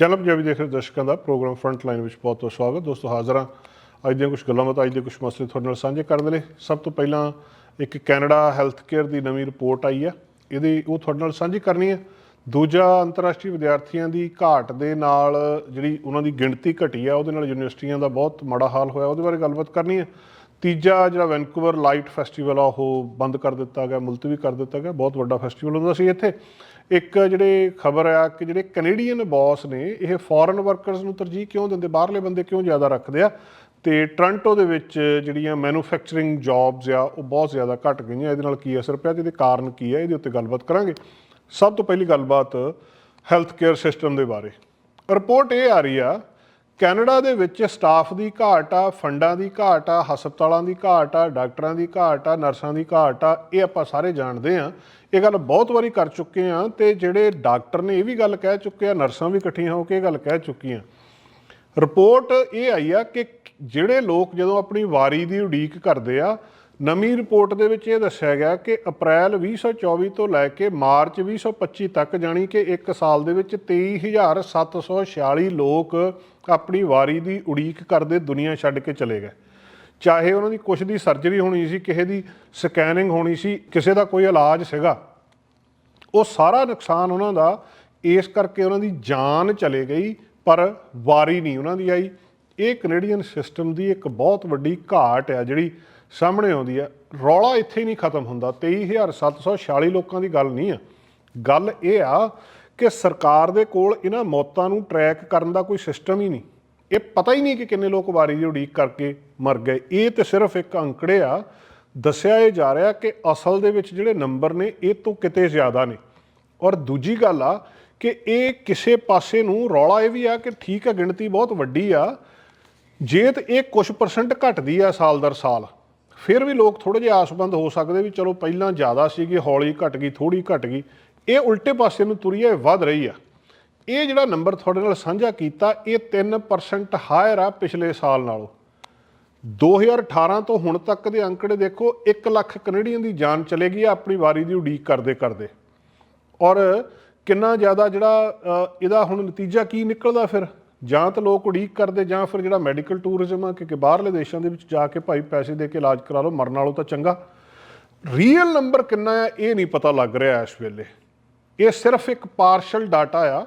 Channel Punjabi ਦੇਖ ਰਹੇ ਦਰਸ਼ਕਾਂ ਦਾ ਪ੍ਰੋਗਰਾਮ ਫਰੰਟ ਲਾਈਨ ਵਿੱਚ ਬਹੁਤ ਬਹੁਤ ਸਵਾਗਤ। ਦੋਸਤੋ ਹਾਜ਼ਰ ਹਾਂ। ਅੱਜ ਦੀਆਂ ਕੁਝ ਗੱਲਾਂ ਬਾਤਾਂ, ਅੱਜ ਦੇ ਕੁਝ ਮਸਲੇ ਤੁਹਾਡੇ ਨਾਲ ਸਾਂਝੇ ਕਰਨ ਦੇ ਲਈ। ਸਭ ਤੋਂ ਪਹਿਲਾਂ ਇੱਕ ਕੈਨੇਡਾ ਹੈਲਥ ਕੇਅਰ ਦੀ ਨਵੀਂ ਰਿਪੋਰਟ ਆਈ ਹੈ। ਇਹਦੀ ਉਹ ਤੁਹਾਡੇ ਨਾਲ ਸਾਂਝੀ ਕਰਨੀ ਹੈ। ਦੂਜਾ ਅੰਤਰਰਾਸ਼ਟਰੀ ਵਿਦਿਆਰਥੀਆਂ ਦੀ ਘਾਟ ਦੇ ਨਾਲ ਜਿਹੜੀ ਉਹਨਾਂ ਦੀ ਗਿਣਤੀ ਘਟੀ ਆ, ਉਹਦੇ ਨਾਲ ਯੂਨੀਵਰਸਿਟੀਆਂ ਦਾ ਬਹੁਤ ਮਾੜਾ ਹਾਲ ਹੋਇਆ, ਉਹਦੇ ਬਾਰੇ ਗੱਲਬਾਤ ਕਰਨੀ ਹੈ। ਤੀਜਾ ਜਿਹੜਾ ਵੈਨਕੂਵਰ ਲਾਈਟ ਫੈਸਟੀਵਲ ਆ, ਉਹ ਬੰਦ ਕਰ ਦਿੱਤਾ ਗਿਆ, ਮੁਲਤਵੀ ਕਰ ਦਿੱਤਾ ਗਿਆ। ਬਹੁਤ ਵੱਡਾ ਫੈਸਟੀਵਲ ਹੁੰਦਾ ਸੀ ਇੱਥੇ। ਇੱਕ ਜਿਹੜੇ ਖਬਰ ਆ ਕਿ ਜਿਹੜੇ ਕੈਨੇਡੀਅਨ ਬੌਸ ਨੇ, ਇਹ ਫੋਰਨ ਵਰਕਰਸ ਨੂੰ ਤਰਜੀਹ ਕਿਉਂ ਦਿੰਦੇ? ਬਾਹਰਲੇ ਬੰਦੇ ਕਿਉਂ ਜ਼ਿਆਦਾ ਰੱਖਦੇ ਆ? ਤੇ ਟ੍ਰਾਂਟੋ ਦੇ ਵਿੱਚ ਜਿਹੜੀਆਂ ਮੈਨੂਫੈਕਚਰਿੰਗ ਜੌਬਸ ਆ, ਉਹ ਬਹੁਤ ਜ਼ਿਆਦਾ ਘਟ ਗਈਆਂ। ਇਹਦੇ ਨਾਲ ਕੀ ਅਸਰ ਪਿਆ? ਤੇ ਇਹਦੇ ਕਾਰਨ ਕੀ ਹੈ ਇਹਦੇ ਉੱਤੇ ਗੱਲਬਾਤ ਕਰਾਂਗੇ। ਸਭ ਤੋਂ ਪਹਿਲੀ ਗੱਲਬਾਤ ਹੈਲਥ ਕੇਅਰ ਸਿਸਟਮ ਦੇ ਬਾਰੇ। ਰਿਪੋਰਟ ਇਹ ਆ ਰਹੀ ਆ ਕੈਨੇਡਾ ਦੇ ਵਿੱਚ ਸਟਾਫ ਦੀ ਘਾਟ ਆ, ਫੰਡਾਂ ਦੀ ਘਾਟ ਆ, ਹਸਪਤਾਲਾਂ ਦੀ ਘਾਟ ਆ, ਡਾਕਟਰਾਂ ਦੀ ਘਾਟ ਆ, ਨਰਸਾਂ ਦੀ ਘਾਟ ਆ, ਇਹ ਆਪਾਂ ਸਾਰੇ ਜਾਣਦੇ ਆ ਇਹ ਗੱਲ ਬਹੁਤ ਵਾਰੀ ਕਰ ਚੁੱਕੇ ਆ ਤੇ ਜਿਹੜੇ ਡਾਕਟਰ ਨੇ ਇਹ ਵੀ ਗੱਲ ਕਹਿ ਚੁੱਕੇ ਆ, ਨਰਸਾਂ ਵੀ ਇਕੱਠੀਆਂ ਹੋ ਕੇ ਇਹ ਗੱਲ ਕਹਿ ਚੁੱਕੀਆਂ। ਰਿਪੋਰਟ ਇਹ ਆਈ ਆ ਕਿ ਜਿਹੜੇ ਲੋਕ ਜਦੋਂ ਆਪਣੀ ਵਾਰੀ ਦੀ ਉਡੀਕ ਕਰਦੇ ਆ, ਨਵੀਂ ਰਿਪੋਰਟ ਦੇ ਵਿੱਚ ਇਹ ਦੱਸਿਆ ਗਿਆ ਕਿ ਅਪ੍ਰੈਲ 2024 ਤੋਂ ਲੈ ਕੇ ਮਾਰਚ 2025 ਤੱਕ ਜਾਣੀ ਕਿ 1 ਸਾਲ ਦੇ ਵਿੱਚ 23746 ਲੋਕ ਆਪਣੀ ਵਾਰੀ ਦੀ ਉਡੀਕ ਕਰਦੇ ਦੁਨੀਆ ਛੱਡ ਕੇ ਚਲੇ ਗਏ। ਚਾਹੇ ਉਹਨਾਂ ਦੀ ਕੁਛ ਦੀ ਸਰਜਰੀ ਹੋਣੀ ਸੀ, ਕਿਸੇ ਦੀ ਸਕੈਨਿੰਗ ਹੋਣੀ ਸੀ, ਕਿਸੇ ਦਾ ਕੋਈ ਇਲਾਜ ਸੀਗਾ, ਉਹ ਸਾਰਾ ਨੁਕਸਾਨ ਉਹਨਾਂ ਦਾ ਇਸ ਕਰਕੇ ਉਹਨਾਂ ਦੀ ਜਾਨ ਚਲੇ ਗਈ, ਪਰ ਵਾਰੀ ਨਹੀਂ ਉਹਨਾਂ ਦੀ ਆਈ। ਇਹ ਕੈਨੇਡੀਅਨ ਸਿਸਟਮ ਦੀ ਇੱਕ ਬਹੁਤ ਵੱਡੀ ਘਾਟ ਆ ਜਿਹੜੀ ਸਾਹਮਣੇ ਆਉਂਦੀ ਹੈ ਰੌਲਾ ਇੱਥੇ ਨਹੀਂ ਖਤਮ ਹੁੰਦਾ। 23746 ਲੋਕਾਂ ਦੀ ਗੱਲ ਨਹੀਂ ਆ। ਗੱਲ ਇਹ ਆ ਕਿ ਸਰਕਾਰ ਦੇ ਕੋਲ ਇਹਨਾਂ ਮੌਤਾਂ ਨੂੰ ਟਰੈਕ ਕਰਨ ਦਾ ਕੋਈ ਸਿਸਟਮ ਹੀ ਨਹੀਂ। ਇਹ ਪਤਾ ਹੀ ਨਹੀਂ ਕਿ ਕਿੰਨੇ ਲੋਕ ਵਾਰੀ ਦੀ ਉਡੀਕ ਕਰਕੇ ਮਰ ਗਏ। ਇਹ ਤੇ ਸਿਰਫ ਇੱਕ ਅੰਕੜੇ ਆ। ਦੱਸਿਆ ਇਹ ਜਾ ਰਿਹਾ ਕਿ ਅਸਲ ਦੇ ਵਿੱਚ ਜਿਹੜੇ ਨੰਬਰ ਨੇ, ਇਹ ਤੋਂ ਕਿਤੇ ਜ਼ਿਆਦਾ ਨੇ। ਔਰ ਦੂਜੀ ਗੱਲ ਆ ਕਿ ਇਹ ਕਿਸੇ ਪਾਸੇ ਨੂੰ ਰੌਲਾ ਇਹ ਵੀ ਆ ਕਿ ਠੀਕ ਆ, ਗਿਣਤੀ ਬਹੁਤ ਵੱਡੀ ਆ। ਜੇ ਤੇ ਇਹ ਕੁਝ ਪਰਸੈਂਟ ਘਟਦੀ ਆ ਸਾਲ ਦਰ ਸਾਲ, ਫਿਰ ਵੀ ਲੋਕ ਥੋੜੇ ਜਿਹਾ ਆਸਬੰਦ ਹੋ ਸਕਦੇ ਵੀ ਚਲੋ ਪਹਿਲਾਂ ਜ਼ਿਆਦਾ ਸੀਗੀ, ਹੌਲੀ ਘਟ ਗਈ ਥੋੜੀ ਘਟ ਗਈ। ਇਹ ਉਲਟੇ ਪਾਸੇ ਨੂੰ ਤੁਰੀ ਹੈ ਵੱਧ ਰਹੀ ਆ। ਇਹ ਜਿਹੜਾ ਨੰਬਰ ਤੁਹਾਡੇ ਨਾਲ ਸਾਂਝਾ ਕੀਤਾ, ਇਹ 3% ਹਾਇਰ ਆ ਪਿਛਲੇ ਸਾਲ ਨਾਲੋਂ। 2018 ਤੋਂ ਹੁਣ ਤੱਕ ਦੇ ਅੰਕੜੇ ਦੇਖੋ 1 ਲੱਖ ਕੈਨੇਡੀਅਨ ਦੀ ਜਾਨ ਚਲੇ ਗਈ ਆ ਆਪਣੀ ਵਾਰੀ ਦੀ ਉਡੀਕ ਕਰਦੇ ਕਰਦੇ। ਔਰ ਕਿੰਨਾ ਜ਼ਿਆਦਾ ਜਿਹੜਾ ਇਹਦਾ ਹੁਣ ਨਤੀਜਾ ਕੀ ਨਿਕਲਦਾ ਫਿਰ? ਜਾਂ ਤਾਂ ਲੋਕ ਉਡੀਕ ਕਰਦੇ, ਜਾਂ ਫਿਰ ਜਿਹੜਾ ਮੈਡੀਕਲ ਟੂਰਿਜ਼ਮ ਆ ਕਿ ਕਿ ਬਾਹਰਲੇ ਦੇਸ਼ਾਂ ਦੇ ਵਿੱਚ ਜਾ ਕੇ ਭਾਈ ਪੈਸੇ ਦੇ ਕੇ ਇਲਾਜ ਕਰਾ ਲਓ, ਮਰਨ ਨਾਲੋਂ ਤਾਂ ਚੰਗਾ। ਰੀਅਲ ਨੰਬਰ ਕਿੰਨਾ ਹੈ ਇਹ ਨਹੀਂ ਪਤਾ ਲੱਗ ਰਿਹਾ ਇਸ ਵੇਲੇ। ਇਹ ਸਿਰਫ ਇੱਕ ਪਾਰਸ਼ਲ ਡਾਟਾ ਆ,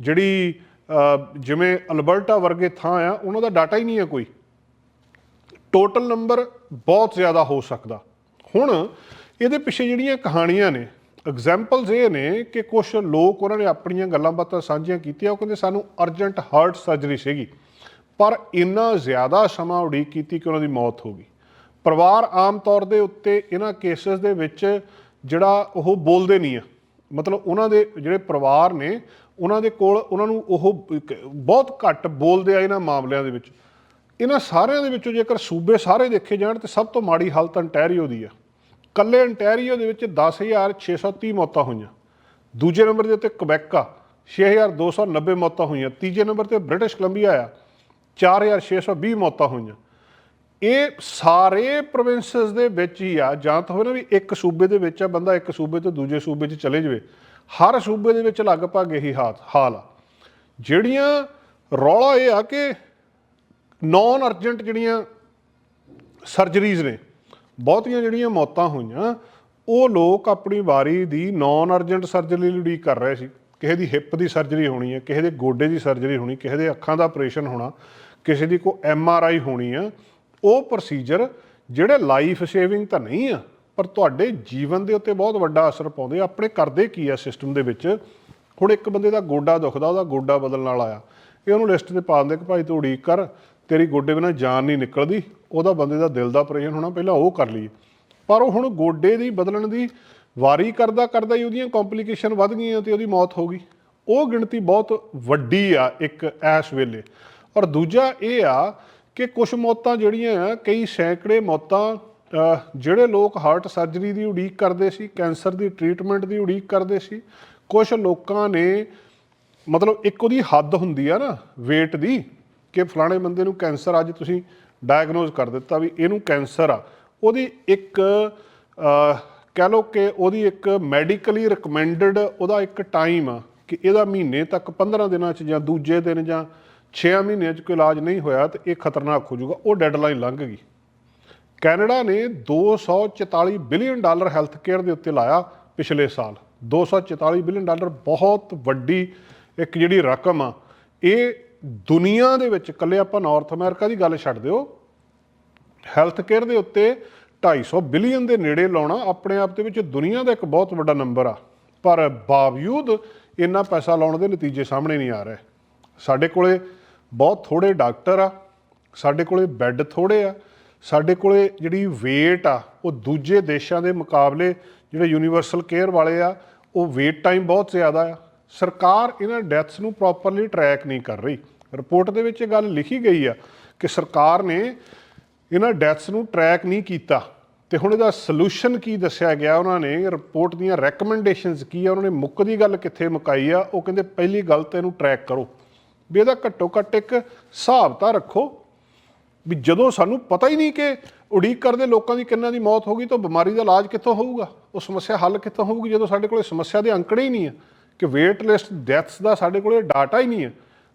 ਜਿਹੜੀ ਜਿਵੇਂ ਅਲਬਰਟਾ ਵਰਗੇ ਥਾਂ ਆ, ਉਹਨਾਂ ਦਾ ਡਾਟਾ ਹੀ ਨਹੀਂ ਹੈ ਕੋਈ। ਟੋਟਲ ਨੰਬਰ ਬਹੁਤ ਜ਼ਿਆਦਾ ਹੋ ਸਕਦਾ। ਹੁਣ ਇਹਦੇ ਪਿੱਛੇ ਜਿਹੜੀਆਂ ਕਹਾਣੀਆਂ ਨੇ ਐਗਜ਼ਾਮਪਲਸ ਇਹ ਨੇ ਕਿ ਕੁਝ ਲੋਕ ਉਹਨਾਂ ਨੇ ਆਪਣੀਆਂ ਗੱਲਾਂ ਬਾਤਾਂ ਸਾਂਝੀਆਂ ਕੀਤੀਆਂ, ਉਹ ਕਹਿੰਦੇ ਸਾਨੂੰ ਅਰਜੈਂਟ ਹਾਰਟ ਸਰਜਰੀ ਸੀਗੀ। ਪਰ ਇੰਨਾ ਜ਼ਿਆਦਾ ਸਮਾਂ ਉਡੀਕ ਕੀਤੀ ਕਿ ਉਹਨਾਂ ਦੀ ਮੌਤ ਹੋ ਗਈ। ਪਰਿਵਾਰ ਆਮ ਤੌਰ ਦੇ ਉੱਤੇ ਇਹਨਾਂ ਕੇਸਸ ਦੇ ਵਿੱਚ ਜਿਹੜਾ ਉਹ ਬੋਲਦੇ ਨਹੀਂ ਆ। ਮਤਲਬ ਉਹਨਾਂ ਦੇ ਜਿਹੜੇ ਪਰਿਵਾਰ ਨੇ, ਉਹਨਾਂ ਦੇ ਕੋਲ ਉਹਨਾਂ ਨੂੰ ਉਹ ਬਹੁਤ ਘੱਟ ਬੋਲਦੇ ਆ ਇਹਨਾਂ ਮਾਮਲਿਆਂ ਦੇ ਵਿੱਚ। ਇਹਨਾਂ ਸਾਰਿਆਂ ਦੇ ਵਿੱਚੋਂ ਜੇਕਰ ਸੂਬੇ ਸਾਰੇ ਦੇਖੇ ਜਾਣ ਤੇ ਸਭ ਤੋਂ ਮਾੜੀ ਹਾਲਤ ਅੰਟੈਰੀਓ ਦੀ ਆ। ਕੱਲੇ ਅੰਟੈਰੀਓ ਦੇ ਵਿੱਚ 10630 ਮੌਤਾਂ ਹੋਈਆਂ। ਦੂਜੇ ਨੰਬਰ ਦੇ ਉੱਤੇ ਕੁਬੈਕ ਆ 6290 ਮੌਤਾਂ ਹੋਈਆਂ। ਤੀਜੇ ਨੰਬਰ ਤੇ ਬ੍ਰਿਟਿਸ਼ ਕੋਲੰਬੀਆ ਆ 4620 ਮੌਤਾਂ ਹੋਈਆਂ। ਇਹ ਸਾਰੇ ਪ੍ਰੋਵਿੰਸਸ ਦੇ ਵਿੱਚ ਹੀ ਆ, ਜਾਂ ਤਾਂ ਹੋਵੇ ਨਾ ਵੀ ਇੱਕ ਸੂਬੇ ਦੇ ਵਿੱਚ ਆ, ਬੰਦਾ ਇੱਕ ਸੂਬੇ ਤੋਂ ਦੂਜੇ ਸੂਬੇ 'ਚ ਚਲੇ ਜਾਵੇ, ਹਰ ਸੂਬੇ ਦੇ ਵਿੱਚ ਲਗਭਗ ਇਹੀ ਹਾਲ ਹਾਲ ਆ। ਜਿਹੜੀਆਂ ਰੌਲਾ ਇਹ ਆ ਕਿ ਨਾਨ ਅਰਜੈਂਟ ਜਿਹੜੀਆਂ ਸਰਜਰੀਜ਼ ਨੇ, ਬਹੁਤੀਆਂ ਜਿਹੜੀਆਂ ਮੌਤਾਂ ਹੋਈਆਂ, ਉਹ ਲੋਕ ਆਪਣੀ ਵਾਰੀ ਦੀ ਨਾਨ ਅਰਜੈਂਟ ਸਰਜਰੀ ਲਈ ਉਡੀਕ ਕਰ ਰਹੇ ਸੀ। ਕਿਸੇ ਦੀ ਹਿੱਪ ਦੀ ਸਰਜਰੀ ਹੋਣੀ ਹੈ ਕਿਸੇ ਦੇ ਗੋਡੇ ਦੀ ਸਰਜਰੀ ਹੋਣੀ, ਕਿਸੇ ਦੇ ਅੱਖਾਂ ਦਾ ਆਪਰੇਸ਼ਨ ਹੋਣਾ, ਕਿਸੇ ਦੀ ਕੋਈ ਐਮ ਆਰ ਆਈ ਹੋਣੀ ਆ ਉਹ ਪ੍ਰੋਸੀਜਰ ਜਿਹੜੇ ਲਾਈਫ ਸੇਵਿੰਗ ਤਾਂ ਨਹੀਂ ਆ, ਪਰ ਤੁਹਾਡੇ ਜੀਵਨ ਦੇ ਉੱਤੇ ਬਹੁਤ ਵੱਡਾ ਅਸਰ ਪਾਉਂਦੇ ਆ। ਆਪਣੇ ਕਰਦੇ ਕੀ ਆ ਸਿਸਟਮ ਦੇ ਵਿੱਚ? ਹੁਣ ਇੱਕ ਬੰਦੇ ਦਾ ਗੋਡਾ ਦੁਖਦਾ, ਉਹਦਾ ਗੋਡਾ ਬਦਲਣ ਵਾਲਾ ਆ। ਇਹ ਉਹਨੂੰ ਲਿਸਟ ਤੇ ਪਾ ਦਿੰਦੇ ਕਿ ਭਾਈ ਤੂੰ ਉਡੀਕ ਕਰ, ਤੇਰੀ ਗੋਡੇ ਬਿਨਾਂ ਜਾਨ ਨਹੀਂ ਨਿਕਲਦੀ। ਉਹਦਾ ਬੰਦੇ ਦਾ ਦਿਲ ਦਾ ਆਪਰੇਸ਼ਨ ਹੋਣਾ, ਪਹਿਲਾਂ ਉਹ ਕਰ ਲਈਏ। ਪਰ ਉਹ ਹੁਣ ਗੋਡੇ ਦੀ ਬਦਲਣ ਦੀ ਵਾਰੀ ਕਰਦਾ ਕਰਦਾ ਹੀ ਉਹਦੀਆਂ ਕੰਪਲਿਕੇਸ਼ਨ ਵੱਧ ਗਈਆਂ ਤੇ ਉਹਦੀ ਮੌਤ ਹੋ ਗਈ। ਉਹ ਗਿਣਤੀ ਬਹੁਤ ਵੱਡੀ ਆ ਇੱਕ ਐਸ ਵੇਲੇ। ਔਰ ਦੂਜਾ ਇਹ ਆ ਕਿ ਕੁਝ ਮੌਤਾਂ ਜਿਹੜੀਆਂ ਆ, ਕਈ ਸੈਂਕੜੇ ਮੌਤਾਂ ਜਿਹੜੇ ਲੋਕ ਹਾਰਟ ਸਰਜਰੀ ਦੀ ਉਡੀਕ ਕਰਦੇ ਸੀ ਕੈਂਸਰ ਦੀ ਟ੍ਰੀਟਮੈਂਟ ਦੀ ਉਡੀਕ ਕਰਦੇ ਸੀ ਕੁਝ ਲੋਕਾਂ ਨੇ ਮਤਲਬ ਇੱਕ ਉਹਦੀ ਹੱਦ ਹੁੰਦੀ ਆ ਨਾ, weight ਦੀ, ਕਿ ਫਲਾਣੇ ਬੰਦੇ ਨੂੰ ਕੈਂਸਰ ਅੱਜ ਤੁਸੀਂ ਡਾਇਗਨੋਜ਼ ਕਰ ਦਿੱਤਾ ਵੀ ਇਹਨੂੰ ਕੈਂਸਰ ਆ। ਉਹਦੀ ਇੱਕ ਕਹਿ ਲਓ ਕਿ ਉਹਦੀ ਇੱਕ ਮੈਡੀਕਲੀ ਰეკਮੈਂਡਡ ਉਹਦਾ ਇੱਕ ਟਾਈਮ ਆ, ਕਿ ਇਹਦਾ ਮਹੀਨੇ ਤੱਕ 15 ਦਿਨਾਂ 'ਚ ਜਾਂ ਦੂਜੇ ਦਿਨ ਜਾਂ 6 ਮਹੀਨਿਆਂ 'ਚ ਕੋਈ ਇਲਾਜ ਨਹੀਂ ਹੋਇਆ ਤੇ ਇਹ ਖਤਰਨਾਕ ਹੋ ਜਾਊਗਾ, ਉਹ ਡੈਡਲਾਈਨ ਲੰਘ ਗਈ। ਕੈਨੇਡਾ ਨੇ 244 ਬਿਲੀਅਨ ਡਾਲਰ ਹੈਲਥ ਕੇਅਰ ਦੇ ਉੱਤੇ ਲਾਇਆ ਪਿਛਲੇ ਸਾਲ। 244 ਬਿਲੀਅਨ ਡਾਲਰ ਬਹੁਤ ਵੱਡੀ ਇੱਕ ਜਿਹੜੀ ਰਕਮ ਆ, ਇਹ ਦੁਨੀਆ ਦੇ ਵਿੱਚ ਇਕੱਲੇ ਆਪਾਂ ਨਾਰਥ ਅਮਰੀਕਾ ਦੀ ਗੱਲ ਛੱਡ ਦਿਓ ਹੈਲਥ ਕੇਅਰ ਦੇ ਉੱਤੇ 250 ਬਿਲੀਅਨ ਦੇ ਨੇੜੇ ਲਾਉਣਾ ਆਪਣੇ ਆਪ ਦੇ ਵਿੱਚ ਦੁਨੀਆ ਦਾ ਇੱਕ ਬਹੁਤ ਵੱਡਾ ਨੰਬਰ ਆ। ਪਰ ਬਾਵਜੂਦ ਇੰਨਾ ਪੈਸਾ ਲਾਉਣ ਦੇ ਨਤੀਜੇ ਸਾਹਮਣੇ ਨਹੀਂ ਆ ਰਹੇ। ਸਾਡੇ ਕੋਲੇ ਬਹੁਤ ਥੋੜੇ ਡਾਕਟਰ ਆ, ਸਾਡੇ ਕੋਲੇ ਬੈੱਡ ਥੋੜੇ ਆ, ਸਾਡੇ ਕੋਲੇ ਜਿਹੜੀ ਵੇਟ ਆ, ਉਹ ਦੂਜੇ ਦੇਸ਼ਾਂ ਦੇ ਮੁਕਾਬਲੇ ਜਿਹੜੇ ਯੂਨੀਵਰਸਲ ਕੇਅਰ ਵਾਲੇ ਆ, ਉਹ ਵੇਟ ਟਾਈਮ ਬਹੁਤ ਜ਼ਿਆਦਾ ਆ। ਸਰਕਾਰ ਇਹਨਾਂ ਡੈਥਸ ਨੂੰ ਪ੍ਰੋਪਰਲੀ ਟਰੈਕ ਨਹੀਂ ਕਰ ਰਹੀ। ਰਿਪੋਰਟ ਦੇ ਵਿੱਚ ਇਹ ਗੱਲ ਲਿਖੀ ਗਈ ਆ ਕਿ ਸਰਕਾਰ ਨੇ ਇਹਨਾਂ ਡੈਥਸ ਨੂੰ ਟਰੈਕ ਨਹੀਂ ਕੀਤਾ ਤੇ ਹੁਣ ਇਹਦਾ ਸੋਲੂਸ਼ਨ ਕੀ ਦੱਸਿਆ ਗਿਆ ਉਹਨਾਂ ਨੇ? ਰਿਪੋਰਟ ਦੀਆਂ ਰეკਮੈਂਡੇਸ਼ਨਸ ਕੀ ਆ? ਉਹਨਾਂ ਨੇ ਮੁੱਕਦੀ ਗੱਲ ਕਿੱਥੇ ਮੁਕਾਈ ਆ? ਉਹ ਕਹਿੰਦੇ ਪਹਿਲੀ ਗੱਲ ਤਾਂ ਇਹਨੂੰ ਟਰੈਕ ਕਰੋ। ਵੀ ਇਹਦਾ ਘੱਟੋ ਘੱਟ ਇੱਕ ਹਿਸਾਬ ਤਾਂ ਰੱਖੋ ਵੀ ਜਦੋਂ ਸਾਨੂੰ ਪਤਾ ਹੀ ਨਹੀਂ ਕਿ ਉਡੀਕ ਕਰਦੇ ਲੋਕਾਂ ਦੀ ਕਿੰਨਾਂ ਦੀ ਮੌਤ ਹੋ ਗਈ ਤਾਂ ਬਿਮਾਰੀ ਦਾ ਇਲਾਜ ਕਿੱਥੋਂ ਹੋਊਗਾ? ਉਹ ਸਮੱਸਿਆ ਹੱਲ ਕਿੱਥੋਂ ਹੋਊਗੀ ਜਦੋਂ ਸਾਡੇ ਕੋਲੇ ਸਮੱਸਿਆ ਦੇ ਅੰਕੜੇ ਹੀ ਨਹੀਂ ਆ? ਕਿ ਵੇਟ ਲਿਸਟ ਡੈਥਸ ਦਾ ਸਾਡੇ ਕੋਲੇ ਡਾਟਾ ਹੀ ਨਹੀਂ ਹੈ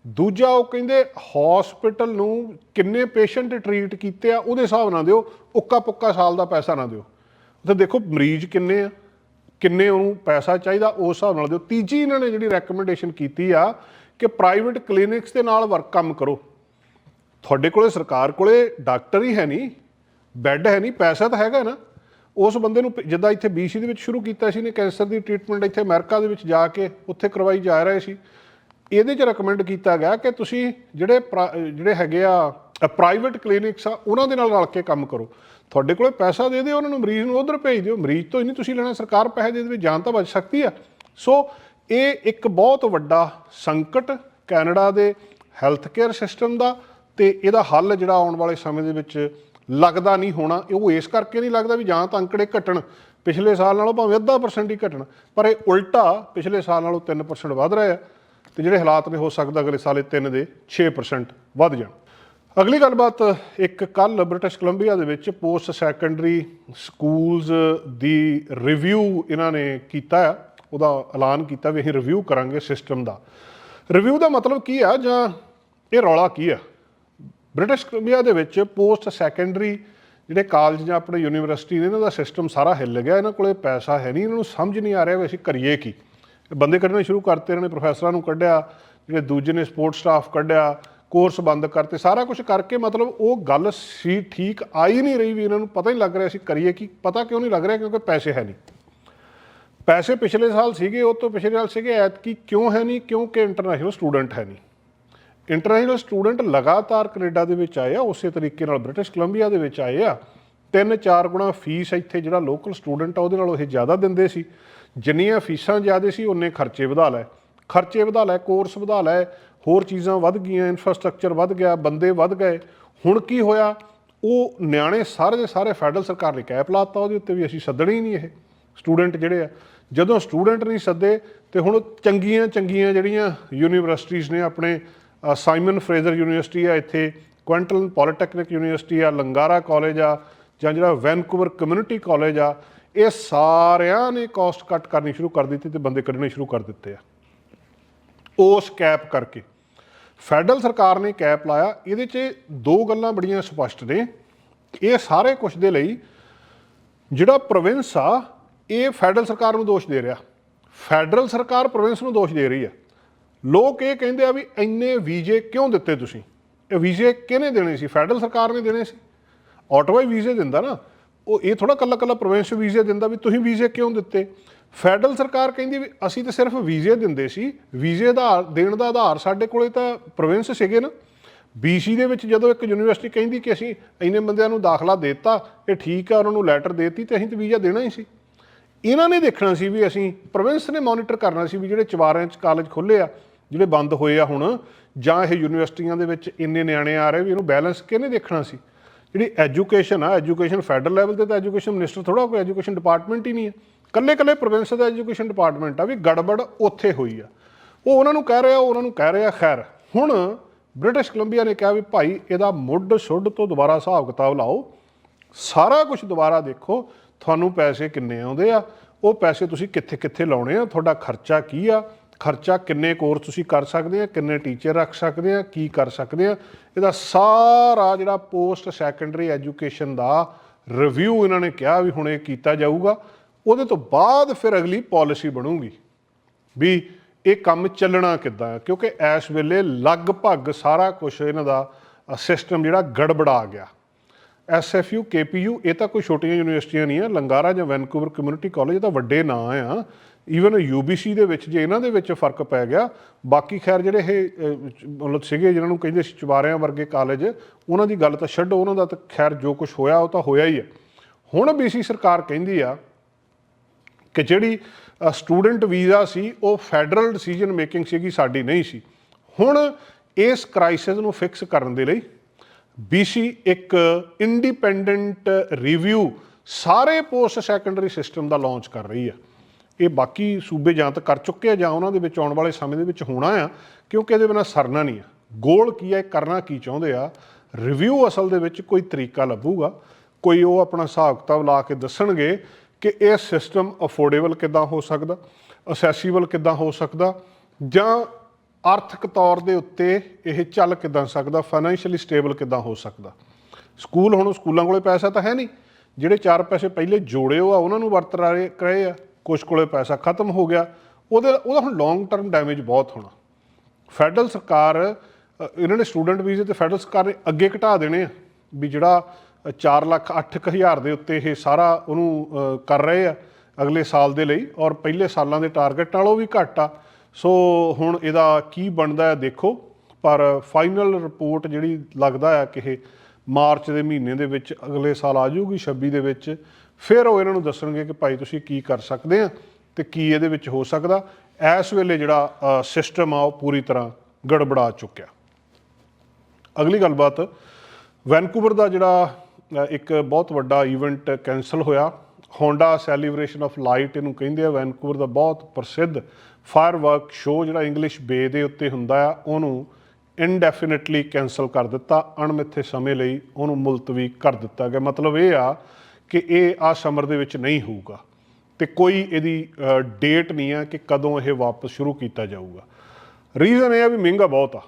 ਦੂਜਾ ਉਹ ਕਹਿੰਦੇ ਹਸਪੀਟਲ ਨੂੰ ਕਿੰਨੇ ਪੇਸ਼ੈਂਟ ਟ੍ਰੀਟ ਕੀਤੇ ਆ ਉਹਦੇ ਹਿਸਾਬ ਨਾਲ ਦਿਓ, ਉੱਕਾ ਪੁੱਕਾ ਸਾਲ ਦਾ ਪੈਸਾ ਨਾ ਦਿਓ। ਤੇ ਦੇਖੋ ਮਰੀਜ਼ ਕਿੰਨੇ ਆ, ਕਿੰਨੇ ਉਹਨੂੰ ਪੈਸਾ ਚਾਹੀਦਾ, ਉਸ ਹਿਸਾਬ ਨਾਲ ਦਿਓ। ਤੀਜੀ ਇਹਨਾਂ ਨੇ ਜਿਹੜੀ ਰეკਮੈਂਡੇਸ਼ਨ ਕੀਤੀ ਆ ਕਿ ਪ੍ਰਾਈਵੇਟ ਕਲੀਨਿਕਸ ਦੇ ਨਾਲ ਵਰਕ ਕੰਮ ਕਰੋ। ਤੁਹਾਡੇ ਕੋਲੇ ਸਰਕਾਰ ਕੋਲੇ ਡਾਕਟਰ ਹੀ ਹੈ ਨਹੀਂ, ਬੈੱਡ ਹੈ ਨਹੀਂ, ਪੈਸਾ ਤਾਂ ਹੈਗਾ ਨਾ। ਉਸ ਬੰਦੇ ਨੂੰ ਪ- ਜਿੱਦਾਂ ਇੱਥੇ BC ਦੇ ਵਿੱਚ ਸ਼ੁਰੂ ਕੀਤਾ ਸੀ ਨੇ ਕੈਂਸਰ ਦੀ ਟ੍ਰੀਟਮੈਂਟ, ਇੱਥੇ ਅਮਰੀਕਾ ਦੇ ਵਿੱਚ ਜਾ ਕੇ ਉੱਥੇ ਕਰਵਾਈ ਜਾ ਰਹੇ ਸੀ। ਇਹਦੇ 'ਚ ਰეკਮੈਂਡ ਕੀਤਾ ਗਿਆ ਕਿ ਤੁਸੀਂ ਜਿਹੜੇ ਪ੍ਰਾ- ਜਿਹੜੇ ਹੈਗੇ ਆ ਪ੍ਰਾਈਵੇਟ ਕਲੀਨਿਕਸ ਆ, ਉਹਨਾਂ ਦੇ ਨਾਲ ਰਲ ਕੇ ਕੰਮ ਕਰੋ। ਤੁਹਾਡੇ ਕੋਲੇ ਪੈਸਾ ਦੇ ਦਿਓ, ਉਹਨਾਂ ਨੂੰ ਮਰੀਜ਼ ਨੂੰ ਉਧਰ ਭੇਜ ਦਿਓ। ਮਰੀਜ਼ ਤੋਂ ਹੀ ਨਹੀਂ ਤੁਸੀਂ ਲੈਣਾ, ਸਰਕਾਰ ਪੈਸੇ ਦੇ ਦੇਵੇ, ਜਾਨ ਤਾਂ ਬਚ ਸਕਦੀ ਆ। ਸੋ ਇਹ ਇੱਕ ਬਹੁਤ ਵੱਡਾ ਸੰਕਟ ਕੈਨੇਡਾ ਦੇ ਹੈਲਥ ਕੇਅਰ ਸਿਸਟਮ ਦਾ ਤੇ ਇਹਦਾ ਹੱਲ ਜਿਹੜਾ ਆਉਣ ਵਾਲੇ ਸਮੇਂ ਦੇ ਵਿੱਚ ਲੱਗਦਾ ਨਹੀਂ ਹੋਣਾ, ਉਹ ਇਸ ਕਰਕੇ ਨਹੀਂ ਲੱਗਦਾ ਵੀ ਜਾਂ ਤਾਂ ਅੰਕੜੇ ਘਟਣ। ਪਿਛਲੇ ਸਾਲ ਨਾਲੋਂ ਭਾਵੇਂ ਅੱਧਾ ਪਰਸੈਂਟ ਹੀ ਘਟਣ, ਪਰ ਇਹ ਉਲਟਾ ਪਿਛਲੇ ਸਾਲ ਨਾਲੋਂ 3% ਵੱਧ ਰਿਹਾ ਹੈ ਤੇ ਜਿਹੜੇ ਹਾਲਾਤ ਨੇ ਹੋ ਸਕਦਾ ਅਗਲੇ ਸਾਲੇ 3 ਦੇ 6% ਵੱਧ ਜਾਣ। ਅਗਲੀ ਗੱਲਬਾਤ, ਇੱਕ ਕੱਲ ਬ੍ਰਿਟਿਸ਼ ਕੋਲੰਬੀਆ ਦੇ ਵਿੱਚ ਪੋਸਟ ਸੈਕੰਡਰੀ ਸਕੂਲਸ ਦੀ ਰਿਵਿਊ ਇਹਨਾਂ ਨੇ ਕੀਤਾ ਹੈ। ਉਹਦਾ ਐਲਾਨ ਕੀਤਾ ਵੀ ਅਸੀਂ ਰਿਵਿਊ ਕਰਾਂਗੇ ਸਿਸਟਮ ਦਾ। ਰਿਵਿਊ ਦਾ ਮਤਲਬ ਕੀ ਆ ਜਾਂ ਇਹ ਰੌਲਾ ਕੀ ਆ? ਬ੍ਰਿਟਿਸ਼ ਕੋਲੰਬੀਆ ਦੇ ਵਿੱਚ ਪੋਸਟ ਸੈਕੰਡਰੀ ਜਿਹੜੇ ਕਾਲਜ ਜਾਂ ਆਪਣੇ ਯੂਨੀਵਰਸਿਟੀ ਨੇ, ਇਹਨਾਂ ਦਾ ਸਿਸਟਮ ਸਾਰਾ ਹਿੱਲ ਗਿਆ। ਇਹਨਾਂ ਕੋਲੇ ਪੈਸਾ ਹੈ ਨਹੀਂ, ਇਹਨਾਂ ਨੂੰ ਸਮਝ ਨਹੀਂ ਆ ਰਿਹਾ ਵੀ ਅਸੀਂ ਕਰੀਏ ਕੀ। ਬੰਦੇ ਕੱਢਣੇ ਸ਼ੁਰੂ ਕਰਤੇ, ਇਹਨਾਂ ਨੇ ਪ੍ਰੋਫੈਸਰਾਂ ਨੂੰ ਕੱਢਿਆ, ਜਿਹੜੇ ਦੂਜੇ ਨੇ ਸਪੋਰਟ ਸਟਾਫ ਕੱਢਿਆ ਕੋਰਸ ਬੰਦ ਕਰਤੇ, ਸਾਰਾ ਕੁਝ ਕਰਕੇ ਮਤਲਬ ਉਹ ਗੱਲ ਸੀ ਠੀਕ ਆ ਹੀ ਨਹੀਂ ਰਹੀ ਵੀ ਇਹਨਾਂ ਨੂੰ ਪਤਾ ਹੀ ਲੱਗ ਰਿਹਾ ਸੀ ਕਰੀਏ ਕੀ। ਪਤਾ ਕਿਉਂ ਨਹੀਂ ਲੱਗ ਰਿਹਾ ਕਿਉਂਕਿ ਪੈਸੇ ਹੈ ਨਹੀਂ। ਪੈਸੇ ਪਿਛਲੇ ਸਾਲ ਸੀਗੇ, ਉਹ ਤੋਂ ਪਿਛਲੇ ਸਾਲ ਸੀਗੇ, ਐਤਕੀ ਕਿਉਂ ਹੈ ਨਹੀਂ ਕਿਉਂਕਿ ਇੰਟਰਨੈਸ਼ਨਲ ਸਟੂਡੈਂਟ ਹੈ ਨਹੀਂ? ਇੰਟਰਨੈਸ਼ਨਲ ਸਟੂਡੈਂਟ ਲਗਾਤਾਰ ਕੈਨੇਡਾ ਦੇ ਵਿੱਚ ਆਏ ਆ, ਉਸੇ ਤਰੀਕੇ ਨਾਲ ਬ੍ਰਿਟਿਸ਼ ਕੋਲੰਬੀਆ ਦੇ ਵਿੱਚ ਆਏ ਆ। ਤਿੰਨ ਚਾਰ ਗੁਣਾ ਫੀਸ ਇੱਥੇ ਜਿਹੜਾ ਲੋਕਲ ਸਟੂਡੈਂਟ ਆ, ਉਹਦੇ ਨਾਲੋਂ ਇਹ ਜ਼ਿਆਦਾ ਦਿੰਦੇ ਸੀ। ਜਿੰਨੀਆਂ ਫੀਸਾਂ ਜ਼ਿਆਦਾ ਸੀ ਉਨੇ ਖਰਚੇ ਵਧਾ ਲਏ। ਖਰਚੇ ਵਧਾ ਲਏ ਕੋਰਸ ਵਧਾ ਲਏ, ਹੋਰ ਚੀਜ਼ਾਂ ਵੱਧ ਗਈਆਂ ਇਨਫਰਾਸਟ੍ਰਕਚਰ ਵੱਧ ਗਿਆ, ਬੰਦੇ ਵੱਧ ਗਏ। ਹੁਣ ਕੀ ਹੋਇਆ? ਉਹ ਨਿਆਣੇ ਸਾਰੇ ਦੇ ਸਾਰੇ ਫੈਡਰਲ ਸਰਕਾਰ ਨੇ ਕੈਪ ਲਾਤਾ ਉਹਦੇ ਉੱਤੇ ਵੀ ਅਸੀਂ ਸੱਦਣੇ ਹੀ ਨਹੀਂ ਇਹ। ਸਟੂਡੈਂਟ ਜਿਹੜੇ ਆ, ਜਦੋਂ ਸਟੂਡੈਂਟ ਨਹੀਂ ਸੱਦੇ ਤੇ ਹੁਣ ਚੰਗੀਆਂ ਚੰਗੀਆਂ ਜਿਹੜੀਆਂ ਯੂਨੀਵਰਸਿਟੀਆਂ ਨੇ ਆਪਣੇ ਸਾਈਮਨ ਫਰੇਜ਼ਰ ਯੂਨੀਵਰਸਿਟੀ ਆ, ਇੱਥੇ ਕੁਇੰਟਲ ਪੋਲੀਟੈਕਨਿਕ ਯੂਨੀਵਰਸਿਟੀ ਆ, ਲੰਗਾਰਾ ਕਾਲਜ ਆ, ਜਾਂ ਜਿਹੜਾ ਵੈਨਕੂਵਰ ਕਮਿਊਨਿਟੀ ਕਾਲਜ ਆ, ਇਹ ਸਾਰਿਆਂ ਨੇ ਕਾਸਟ ਕੱਟ ਕਰਨੀ ਸ਼ੁਰੂ ਕਰ ਦਿੱਤੀ ਤੇ ਬੰਦੇ ਕੱਢਣੇ ਸ਼ੁਰੂ ਕਰ ਦਿੱਤੇ ਆ। ਉਸ ਕੈਪ ਕਰਕੇ। ਫੈਡਰਲ ਸਰਕਾਰ ਨੇ ਕੈਪ ਲਾਇਆ, ਇਹਦੇ 'ਚ ਦੋ ਗੱਲਾਂ ਬੜੀਆਂ ਸਪਸ਼ਟ ਨੇ। ਇਹ ਸਾਰੇ ਕੁਝ ਦੇ ਲਈ ਜਿਹੜਾ ਪ੍ਰੋਵਿੰਸ ਆ ਇਹ ਫੈਡਰਲ ਸਰਕਾਰ ਨੂੰ ਦੋਸ਼ ਦੇ ਰਿਹਾ। ਫੈਡਰਲ ਸਰਕਾਰ ਪ੍ਰੋਵਿੰਸ ਨੂੰ ਦੋਸ਼ ਦੇ ਰਹੀ ਆ ਲੋਕ ਇਹ ਕਹਿੰਦੇ ਆ ਵੀ ਇੰਨੇ ਵੀਜ਼ੇ ਕਿਉਂ ਦਿੱਤੇ ਤੁਸੀਂ? ਇਹ ਵੀਜ਼ੇ ਕਿਹਨੇ ਦੇਣੇ ਸੀ? ਫੈਡਰਲ ਸਰਕਾਰ ਨੇ ਦੇਣੇ ਸੀ। ਆਟੋਵਾਈ ਵੀਜ਼ੇ ਦਿੰਦਾ ਨਾ, ਉਹ ਇਹ ਥੋੜਾ ਕੱਲਾ ਕੱਲਾ ਪ੍ਰੋਵਿੰਸ ਵੀਜ਼ੇ ਦਿੰਦਾ ਵੀ ਤੁਸੀਂ ਵੀਜ਼ੇ ਕਿਉਂ ਦਿੱਤੇ? ਫੈਡਰਲ ਸਰਕਾਰ ਕਹਿੰਦੀ ਵੀ ਅਸੀਂ ਤਾਂ ਸਿਰਫ ਵੀਜ਼ੇ ਦਿੰਦੇ ਸੀ। ਵੀਜ਼ੇ ਆਧਾਰ, ਦੇਣ ਦਾ ਆਧਾਰ ਸਾਡੇ ਕੋਲੇ ਤਾਂ ਪ੍ਰੋਵਿੰਸ ਸੀਗੇ ਨਾ। BC ਦੇ ਵਿੱਚ ਜਦੋਂ ਇੱਕ ਯੂਨੀਵਰਸਿਟੀ ਕਹਿੰਦੀ ਕਿ ਅਸੀਂ ਇੰਨੇ ਬੰਦਿਆਂ ਨੂੰ ਦਾਖਲਾ ਦਿੱਤਾ, ਇਹ ਠੀਕ ਆ, ਉਹਨਾਂ ਨੂੰ ਲੈਟਰ ਦੇਤੀ ਤੇ ਅਸੀਂ ਤਾਂ ਵੀਜ਼ਾ ਦੇਣਾ ਹੀ ਸੀ। ਇਹਨਾਂ ਨੇ ਦੇਖਣਾ ਸੀ ਵੀ ਅਸੀਂ ਪ੍ਰੋਵਿੰਸ ਨੇ ਮੋਨੀਟਰ ਕਰਨਾ ਸੀ ਵੀ ਜਿਹੜੇ ਚਵਾਰਿਆਂ 'ਚ ਕਾਲਜ ਖੁੱਲੇ ਆ, ਜਿਹੜੇ ਬੰਦ ਹੋਏ ਆ ਹੁਣ, ਜਾਂ ਇਹ ਯੂਨੀਵਰਸਿਟੀਆਂ ਦੇ ਵਿੱਚ ਇੰਨੇ ਨਿਆਣੇ ਆ ਰਹੇ ਵੀ ਇਹਨੂੰ ਬੈਲੈਂਸ ਕਿਹਨੇ ਦੇਖਣਾ ਸੀ? ਜਿਹੜੀ ਐਜੂਕੇਸ਼ਨ ਆ, ਐਜੂਕੇਸ਼ਨ ਫੈਡਰਲ ਲੈਵਲ ਤੇ ਤਾਂ ਐਜੂਕੇਸ਼ਨ ਮਿਨਿਸਟਰ ਥੋੜਾ ਕੋਈ ਐਜੂਕੇਸ਼ਨ ਡਿਪਾਰਟਮੈਂਟ ਹੀ ਨਹੀਂ ਹੈ ਕੱਲੇ ਕੱਲੇ ਪ੍ਰੋਵਿੰਸ ਦਾ ਐਜੂਕੇਸ਼ਨ ਡਿਪਾਰਟਮੈਂਟ ਆ ਵੀ ਗੜਬੜ ਉੱਥੇ ਹੋਈ ਆ। ਉਹ ਉਹਨਾਂ ਨੂੰ ਕਹਿ ਰਿਹਾ, ਉਹ ਉਹਨਾਂ ਨੂੰ ਕਹਿ ਰਿਹਾ, ਖੈਰ, ਹੁਣ ਬ੍ਰਿਟਿਸ਼ ਕੋਲੰਬੀਆ ਨੇ ਕਿਹਾ ਵੀ ਭਾਈ ਇਹਦਾ ਮੁੱਢ ਸੁੱਢ ਤੋਂ ਦੁਬਾਰਾ ਹਿਸਾਬ ਕਿਤਾਬ ਲਾਓ, ਸਾਰਾ ਕੁਝ ਦੁਬਾਰਾ ਦੇਖੋ ਤੁਹਾਨੂੰ ਪੈਸੇ ਕਿੰਨੇ ਆਉਂਦੇ ਆ? ਉਹ ਪੈਸੇ ਤੁਸੀਂ ਕਿੱਥੇ ਕਿੱਥੇ ਲਾਉਣੇ ਆ? ਤੁਹਾਡਾ ਖਰਚਾ ਕੀ ਆ? ਖਰਚਾ ਕਿੰਨੇ ਕੋਰਸ ਤੁਸੀਂ ਕਰ ਸਕਦੇ ਆ? ਕਿੰਨੇ ਟੀਚਰ ਰੱਖ ਸਕਦੇ ਆ? ਕੀ ਕਰ ਸਕਦੇ ਆ? ਇਹਦਾ ਸਾਰਾ ਜਿਹੜਾ ਪੋਸਟ ਸੈਕੰਡਰੀ ਐਜੂਕੇਸ਼ਨ ਦਾ ਰਿਵਿਊ ਇਹਨਾਂ ਨੇ ਕਿਹਾ ਵੀ ਹੁਣ ਇਹ ਕੀਤਾ ਜਾਊਗਾ। ਉਹਦੇ ਤੋਂ ਬਾਅਦ ਫਿਰ ਅਗਲੀ ਪਾਲਿਸੀ ਬਣੂਗੀ ਵੀ ਇਹ ਕੰਮ ਚੱਲਣਾ ਕਿੱਦਾਂ ਹੈ ਕਿਉਂਕਿ ਇਸ ਵੇਲੇ ਲਗਭਗ ਸਾਰਾ ਕੁਝ ਇਹਨਾਂ ਦਾ ਸਿਸਟਮ ਜਿਹੜਾ ਗੜਬੜਾ ਗਿਆ। ਐਸਐਫਯੂ, ਕੇਪੀਯੂ, ਇਹ ਤਾਂ ਕੋਈ ਛੋਟੀਆਂ ਯੂਨੀਵਰਸਿਟੀਆਂ ਨਹੀਂ ਆ, ਲੰਗਾਰਾ ਜਾਂ ਵੈਨਕੂਵਰ ਕਮਿਊਨਿਟੀ ਕਾਲਜ, ਇਹ ਤਾਂ ਵੱਡੇ ਨਾਂ ਆ। ਈਵਨ ਯੂਬੀਸੀ ਦੇ ਵਿੱਚ ਜੇ ਇਹਨਾਂ ਦੇ ਵਿੱਚ ਫ਼ਰਕ ਪੈ ਗਿਆ, ਬਾਕੀ ਖੈਰ ਜਿਹੜੇ ਇਹ ਮਤਲਬ ਸੀਗੇ ਜਿਹਨਾਂ ਨੂੰ ਕਹਿੰਦੇ ਸੀ ਚੁਬਾਰਿਆਂ ਵਰਗੇ ਕਾਲਜ, ਉਹਨਾਂ ਦੀ ਗੱਲ ਤਾਂ ਛੱਡੋ, ਉਹਨਾਂ ਦਾ ਤਾਂ ਖੈਰ ਜੋ ਕੁਝ ਹੋਇਆ, ਉਹ ਤਾਂ ਹੋਇਆ ਹੀ ਹੈ ਹੁਣ ਬੀਸੀ ਸਰਕਾਰ ਕਹਿੰਦੀ ਆ ਕਿ ਜਿਹੜੀ ਸਟੂਡੈਂਟ ਵੀਜ਼ਾ ਸੀ, ਉਹ ਫੈਡਰਲ ਡਿਸੀਜਨ ਮੇਕਿੰਗ ਸੀਗੀ, ਸਾਡੀ ਨਹੀਂ ਸੀ। ਹੁਣ ਇਸ ਕ੍ਰਾਈਸਿਸ ਨੂੰ ਫਿਕਸ ਕਰਨ ਦੇ ਲਈ BC ਇੱਕ ਇੰਡੀਪੈਂਡੈਂਟ ਰਿਵਿਊ ਸਾਰੇ ਪੋਸਟ ਸੈਕੰਡਰੀ ਸਿਸਟਮ ਦਾ ਲਾਂਚ ਕਰ ਰਹੀ ਆ। ਇਹ ਬਾਕੀ ਸੂਬੇ ਜਾਂ ਤਾਂ ਕਰ ਚੁੱਕੇ ਆ ਜਾਂ ਉਹਨਾਂ ਦੇ ਵਿੱਚ ਆਉਣ ਵਾਲੇ ਸਮੇਂ ਦੇ ਵਿੱਚ ਹੋਣਾ ਆ, ਕਿਉਂਕਿ ਇਹਦੇ ਬਿਨਾਂ ਸਰਨਾ ਨਹੀਂ ਆ। ਗੋਲ ਕੀ ਹੈ ਕਰਨਾ ਕੀ ਚਾਹੁੰਦੇ ਆ? ਰਿਵਿਊ ਅਸਲ ਦੇ ਵਿੱਚ ਕੋਈ ਤਰੀਕਾ ਲੱਭੂਗਾ। ਕੋਈ ਉਹ ਆਪਣਾ ਹਿਸਾਬ ਕਿਤਾਬ ਲਾ ਕੇ ਦੱਸਣਗੇ ਕਿ ਇਹ ਸਿਸਟਮ ਅਫੋਰਡੇਬਲ ਕਿੱਦਾਂ ਹੋ ਸਕਦਾ ਅਸੈਸੀਬਲ ਕਿੱਦਾਂ ਹੋ ਸਕਦਾ, ਜਾਂ ਆਰਥਿਕ ਤੌਰ ਦੇ ਉੱਤੇ ਇਹ ਚੱਲ ਕਿੱਦਾਂ ਸਕਦਾ ਫਾਈਨੈਂਸ਼ੀਅਲੀ ਸਟੇਬਲ ਕਿੱਦਾਂ ਹੋ ਸਕਦਾ? ਸਕੂਲ ਹੁਣ ਸਕੂਲਾਂ ਕੋਲੇ ਪੈਸਾ ਤਾਂ ਹੈ ਨਹੀਂ। ਜਿਹੜੇ ਚਾਰ ਪੈਸੇ ਪਹਿਲੇ ਜੋੜੇ ਉਹ ਆ, ਉਹਨਾਂ ਨੂੰ ਵਰਤ ਰਹੇ ਕਰੇ ਆ। ਕੁਝ ਕੋਲੇ ਪੈਸਾ ਖਤਮ ਹੋ ਗਿਆ। ਉਹਦੇ, ਉਹਦਾ ਹੁਣ ਲੌਂਗ ਟਰਮ ਡੈਮੇਜ ਬਹੁਤ ਹੋਣਾ। ਫੈਡਰਲ ਸਰਕਾਰ ਇਹਨਾਂ ਨੇ ਸਟੂਡੈਂਟ ਵੀਜ਼ੇ ਤੇ ਫੈਡਰਲ ਸਰਕਾਰ ਨੇ ਅੱਗੇ ਘਟਾ ਦੇਣੇ ਆ। ਵੀ ਜਿਹੜਾ 4 ਲੱਖ 8 ਕੁ ਹਜ਼ਾਰ ਦੇ ਉੱਤੇ ਇਹ ਸਾਰਾ ਉਹਨੂੰ ਕਰ ਰਹੇ ਆ ਅਗਲੇ ਸਾਲ ਦੇ ਲਈ। ਔਰ ਪਹਿਲੇ ਸਾਲਾਂ ਦੇ ਟਾਰਗੇਟ ਨਾਲੋਂ ਵੀ ਘੱਟ ਆ। ਸੋ ਹੁਣ ਇਹਦਾ ਕੀ ਬਣਦਾ ਹੈ ਦੇਖੋ, ਪਰ ਫਾਈਨਲ ਰਿਪੋਰਟ ਜਿਹੜੀ ਲੱਗਦਾ ਹੈ ਕਿ ਇਹ ਮਾਰਚ ਦੇ ਮਹੀਨੇ ਦੇ ਵਿੱਚ, ਅਗਲੇ ਸਾਲ ਆ ਜਾਊਗੀ 26 ਦੇ ਵਿੱਚ। ਫਿਰ ਉਹ ਇਹਨਾਂ ਨੂੰ ਦੱਸਣਗੇ ਕਿ ਭਾਈ ਤੁਸੀਂ ਕੀ ਕਰ ਸਕਦੇ ਆ ਤੇ ਕੀ ਇਹਦੇ ਵਿੱਚ ਹੋ ਸਕਦਾ। ਇਸ ਵੇਲੇ ਜਿਹੜਾ ਸਿਸਟਮ ਆ ਉਹ ਪੂਰੀ ਤਰ੍ਹਾਂ ਗੜਬੜਾ ਚੁੱਕਿਆ। ਅਗਲੀ ਗੱਲਬਾਤ, ਵੈਨਕੂਵਰ ਦਾ ਜਿਹੜਾ ਇੱਕ ਬਹੁਤ ਵੱਡਾ ਇਵੈਂਟ ਕੈਨਸਲ ਹੋਇਆ। ਹੋਂਡਾ ਸੈਲੀਬ੍ਰੇਸ਼ਨ ਆਫ ਲਾਈਟ ਇਹਨੂੰ ਕਹਿੰਦੇ ਆ, ਵੈਨਕੂਵਰ ਦਾ ਬਹੁਤ ਪ੍ਰਸਿੱਧ ਫਾਇਰ ਵਰਕ ਸ਼ੋਅ ਜਿਹੜਾ ਇੰਗਲਿਸ਼ ਬੇ ਦੇ ਉੱਤੇ ਹੁੰਦਾ ਆ, ਉਹਨੂੰ ਇਨਡੈਫੀਨਿਟਲੀ ਕੈਨਸਲ ਕਰ ਦਿੱਤਾ, ਅਣਮਿੱਥੇ ਸਮੇਂ ਲਈ ਉਹਨੂੰ ਮੁਲਤਵੀ ਕਰ ਦਿੱਤਾ ਗਿਆ। ਮਤਲਬ ਇਹ ਆ ਕਿ ਇਹ ਆ ਸਮਰ ਦੇ ਵਿੱਚ ਨਹੀਂ ਹੋਊਗਾ ਤੇ ਕੋਈ ਇਹਦੀ ਡੇਟ ਨਹੀਂ ਆ ਕਿ ਕਦੋਂ ਇਹ ਵਾਪਸ ਸ਼ੁਰੂ ਕੀਤਾ ਜਾਊਗਾ। ਰੀਜ਼ਨ ਇਹ ਆ ਵੀ ਮਹਿੰਗਾ ਬਹੁਤ ਆ।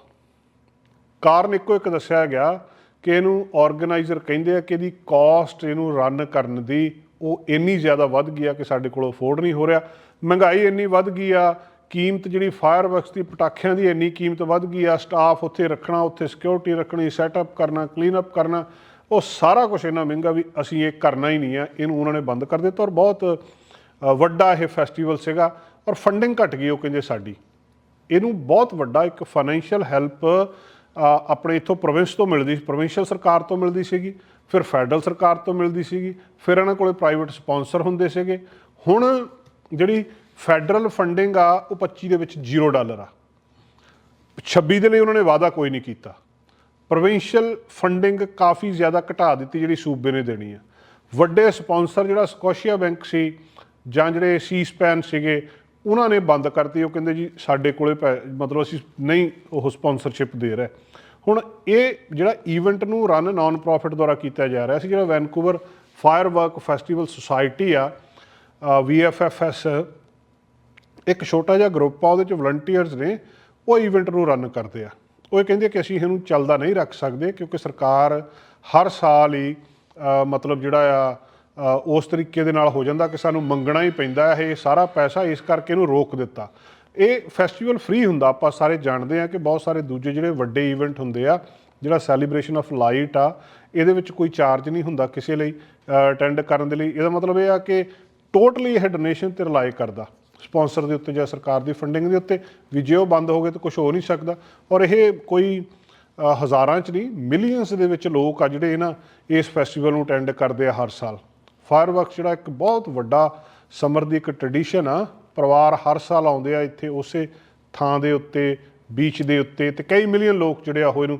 ਕਾਰਨ ਇੱਕੋ ਇੱਕ ਦੱਸਿਆ ਗਿਆ ਕਿ ਇਹਨੂੰ ਆਰਗੇਨਾਈਜ਼ਰ ਕਹਿੰਦੇ ਆ ਕਿ ਇਹਦੀ ਕਾਸਟ ਇਹਨੂੰ ਰਨ ਕਰਨ ਦੀ ਉਹ ਇੰਨੀ ਜ਼ਿਆਦਾ ਵੱਧ ਗਈ ਆ ਕਿ ਸਾਡੇ ਕੋਲ ਅਫੋਰਡ ਨਹੀਂ ਹੋ ਰਿਹਾ। ਮਹਿੰਗਾਈ ਇੰਨੀ ਵੱਧ ਗਈ ਆ ਕੀਮਤ ਜਿਹੜੀ ਫਾਇਰਵਰਕਸ ਦੀ ਪਟਾਖਿਆਂ ਦੀ ਇੰਨੀ ਕੀਮਤ ਵੱਧ ਗਈ ਆ ਸਟਾਫ ਉੱਥੇ ਰੱਖਣਾ, ਉੱਥੇ ਸਿਕਿਉਰਿਟੀ ਰੱਖਣੀ ਸੈਟਅਪ ਕਰਨਾ ਕਲੀਨ ਅਪ ਕਰਨਾ, ਉਹ ਸਾਰਾ ਕੁਝ ਇੰਨਾ ਮਹਿੰਗਾ ਵੀ ਅਸੀਂ ਇਹ ਕਰਨਾ ਹੀ ਨਹੀਂ ਆ। ਇਹਨੂੰ ਉਹਨਾਂ ਨੇ ਬੰਦ ਕਰ ਦਿੱਤਾ ਔਰ ਬਹੁਤ ਵੱਡਾ ਇਹ ਫੈਸਟੀਵਲ ਸੀਗਾ ਔਰ ਫੰਡਿੰਗ ਘਟ ਗਈ, ਉਹ ਕਹਿੰਦੇ ਸਾਡੀ। ਇਹਨੂੰ ਬਹੁਤ ਵੱਡਾ ਇੱਕ ਫਾਈਨੈਂਸ਼ੀਅਲ ਹੈਲਪ ਆਪਣੇ ਇਥੋਂ ਪ੍ਰੋਵਿੰਸ ਤੋਂ ਮਿਲਦੀ ਸੀ। ਪ੍ਰੋਵਿੰਸ਼ੀਅਲ ਸਰਕਾਰ ਤੋਂ ਮਿਲਦੀ ਸੀਗੀ, ਫਿਰ ਫੈਡਰਲ ਸਰਕਾਰ ਤੋਂ ਮਿਲਦੀ ਸੀਗੀ, ਫਿਰ ਇਹਨਾਂ ਕੋਲੇ ਪ੍ਰਾਈਵੇਟ ਸਪਾਂਸਰ ਹੁੰਦੇ ਸੀਗੇ। ਹੁਣ ਜਿਹੜੀ ਫੈਡਰਲ ਫੰਡਿੰਗ ਆ, ਉਹ 25 ਦੇ ਵਿੱਚ 0 ਡਾਲਰ ਆ। 26 ਦੇ ਲਈ ਉਹਨਾਂ ਨੇ ਵਾਅਦਾ ਕੋਈ ਨਹੀਂ ਕੀਤਾ। ਪ੍ਰੋਵਿੰਸ਼ੀਅਲ ਫੰਡਿੰਗ ਕਾਫੀ ਜ਼ਿਆਦਾ ਘਟਾ ਦਿੱਤੀ, ਜਿਹੜੀ ਸੂਬੇ ਨੇ ਦੇਣੀ ਆ। ਵੱਡੇ ਸਪਾਂਸਰ ਜਿਹੜਾ ਸਕੋਸ਼ੀਆ ਬੈਂਕ ਸੀ, ਜਾਂ ਜਿਹੜੇ ਸੀ ਸਪੈਨ ਸੀਗੇ, ਉਹਨਾਂ ਨੇ ਬੰਦ ਕਰਤੀ। ਉਹ ਕਹਿੰਦੇ ਜੀ, ਸਾਡੇ ਕੋਲੇ ਪੈ- ਮਤਲਬ ਅਸੀਂ ਨਹੀਂ ਉਹ ਸਪਾਂਸਰਸ਼ਿਪ ਦੇ ਰਹੇ। ਹੁਣ ਇਹ ਜਿਹੜਾ ਇਵੈਂਟ ਨੂੰ ਰਨ ਨਾਨ ਪ੍ਰੋਫਿਟ ਦੁਆਰਾ ਕੀਤਾ ਜਾ ਰਿਹਾ ਸੀ, ਜਿਹੜਾ ਵੈਨਕੂਵਰ ਫਾਇਰਵਰਕ ਫੈਸਟੀਵਲ ਸੁਸਾਇਟੀ ਆ VFFS ਇੱਕ ਛੋਟਾ ਜਿਹਾ ਗਰੁੱਪ ਆ, ਉਹਦੇ ਚ ਵਲੰਟੀਅਰਸ ਨੇ, ਉਹ ਈਵੈਂਟ ਨੂੰ ਰਨ ਕਰਦੇ ਆ। ਉਹ ਇਹ ਕਹਿੰਦੇ ਕਿ ਅਸੀਂ ਇਹਨੂੰ ਚੱਲਦਾ ਨਹੀਂ ਰੱਖ ਸਕਦੇ, ਕਿਉਂਕਿ ਸਰਕਾਰ ਹਰ ਸਾਲ ਹੀ ਮਤਲਬ ਜਿਹੜਾ ਆ ਉਸ ਤਰੀਕੇ ਦੇ ਨਾਲ ਹੋ ਜਾਂਦਾ ਕਿ ਸਾਨੂੰ ਮੰਗਣਾ ਹੀ ਪੈਂਦਾ ਇਹ ਸਾਰਾ ਪੈਸਾ ਇਸ ਕਰਕੇ ਇਹਨੂੰ ਰੋਕ ਦਿੱਤਾ। ਇਹ ਫੈਸਟੀਵਲ ਫ੍ਰੀ ਹੁੰਦਾ, ਆਪਾਂ ਸਾਰੇ ਜਾਣਦੇ ਆ ਕਿ ਬਹੁਤ ਸਾਰੇ ਦੂਜੇ ਜਿਹੜੇ ਵੱਡੇ ਇਵੈਂਟ ਹੁੰਦੇ ਆ, ਜਿਹੜਾ ਸੈਲੀਬ੍ਰੇਸ਼ਨ ਆਫ ਲਾਈਟ ਆ, ਇਹਦੇ ਵਿੱਚ ਕੋਈ ਚਾਰਜ ਨਹੀਂ ਹੁੰਦਾ ਕਿਸੇ ਲਈ ਅਟੈਂਡ ਕਰਨ ਦੇ ਲਈ। ਇਹਦਾ ਮਤਲਬ ਇਹ ਆ ਕਿ ਟੋਟਲੀ ਇਹ ਡੋਨੇਸ਼ਨ ਤੇ ਰਿਲਾਈ ਕਰਦਾ। ਸਪਾਂਸਰ ਦੇ ਉੱਤੇ ਜਾਂ ਸਰਕਾਰ ਦੀ ਫੰਡਿੰਗ ਦੇ ਉੱਤੇ ਵੀ ਜੇ ਉਹ ਬੰਦ ਹੋ ਗਏ ਤਾਂ ਕੁਝ ਹੋ ਨਹੀਂ ਸਕਦਾ। ਔਰ ਇਹ ਕੋਈ ਹਜ਼ਾਰਾਂ ਚ ਨਹੀਂ ਮਿਲੀਅਨਸ ਦੇ ਵਿੱਚ ਲੋਕ ਆ ਜਿਹੜੇ ਨਾ ਇਸ ਫੈਸਟੀਵਲ ਨੂੰ ਅਟੈਂਡ ਕਰਦੇ ਆ ਹਰ ਸਾਲ। ਫਾਇਰਵਰਕਸ ਜਿਹੜਾ ਇੱਕ ਬਹੁਤ ਵੱਡਾ ਸਮਰ ਦੀ ਇੱਕ ਟ੍ਰੈਡੀਸ਼ਨ ਆ। ਪਰਿਵਾਰ ਹਰ ਸਾਲ ਆਉਂਦੇ ਆ ਇੱਥੇ ਉਸੇ ਥਾਂ ਦੇ ਉੱਤੇ ਬੀਚ ਦੇ ਉੱਤੇ ਤੇ ਕਈ ਮਿਲੀਅਨ ਲੋਕ ਜਿਹੜੇ ਆ ਉਹ ਇਹਨੂੰ